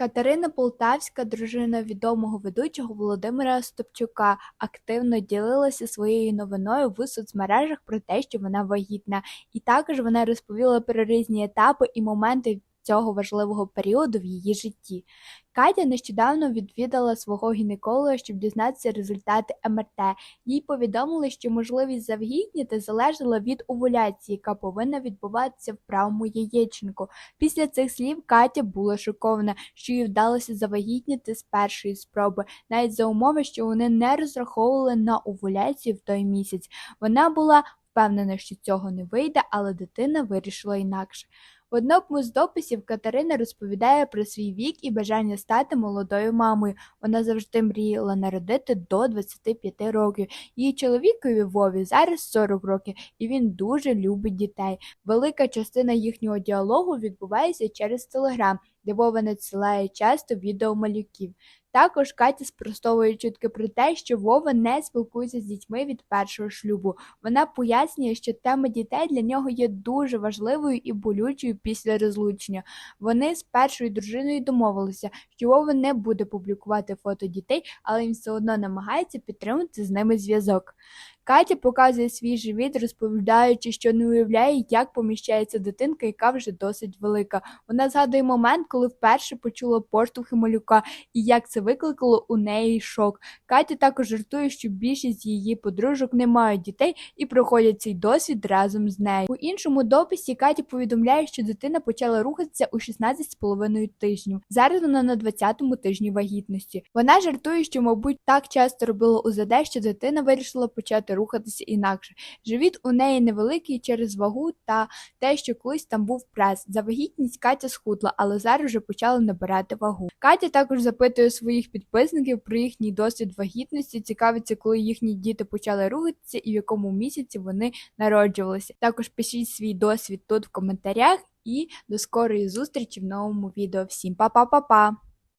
Катерина Полтавська, дружина відомого ведучого Володимира Стопчука, активно ділилася своєю новиною в соцмережах про те, що вона вагітна, і також вона розповіла про різні етапи і моменти цього важливого періоду в її житті. Катя нещодавно відвідала свого гінеколога, щоб дізнатися результати МРТ. Їй повідомили, що можливість завагітніти залежала від овуляції, яка повинна відбуватися в правому яєчнику. Після цих слів Катя була шокована, що їй вдалося завагітніти з першої спроби, навіть за умови, що вони не розраховували на овуляцію в той місяць. Вона була впевнена, що цього не вийде, але дитина вирішила інакше. В одному з дописів Катерина розповідає про свій вік і бажання стати молодою мамою. Вона завжди мріяла народити до 25 років. Її чоловікові Вові зараз 40 років, і він дуже любить дітей. Велика частина їхнього діалогу відбувається через телеграм, де Вова надсилає часто відео малюків. Також Катя спростовує чутки про те, що Вова не спілкується з дітьми від першого шлюбу. Вона пояснює, що тема дітей для нього є дуже важливою і болючою після розлучення. Вони з першою дружиною домовилися, що Вова не буде публікувати фото дітей, але він все одно намагається підтримати з ними зв'язок. Катя показує свій живіт, розповідаючи, що не уявляє, як поміщається дитинка, яка вже досить велика. Вона згадує момент, коли вперше почула поштовхи малюка і як це викликало у неї шок. Катя також жартує, що більшість її подружок не мають дітей і проходять цей досвід разом з нею. У іншому дописі Катя повідомляє, що дитина почала рухатися у 16,5 тижнів. Зараз вона на 20-му тижні вагітності. Вона жартує, що, мабуть, так часто робила УЗД, що дитина вирішила почати рухатися інакше. Живіт у неї невеликий через вагу та те, що колись там був прес. За вагітність Катя схудла, але зараз вже почала набирати вагу. Катя також запитує своїх підписників про їхній досвід вагітності, цікавиться, коли їхні діти почали рухатися і в якому місяці вони народжувалися. Також пишіть свій досвід тут в коментарях і до скорої зустрічі в новому відео. Всім па-па-па-па!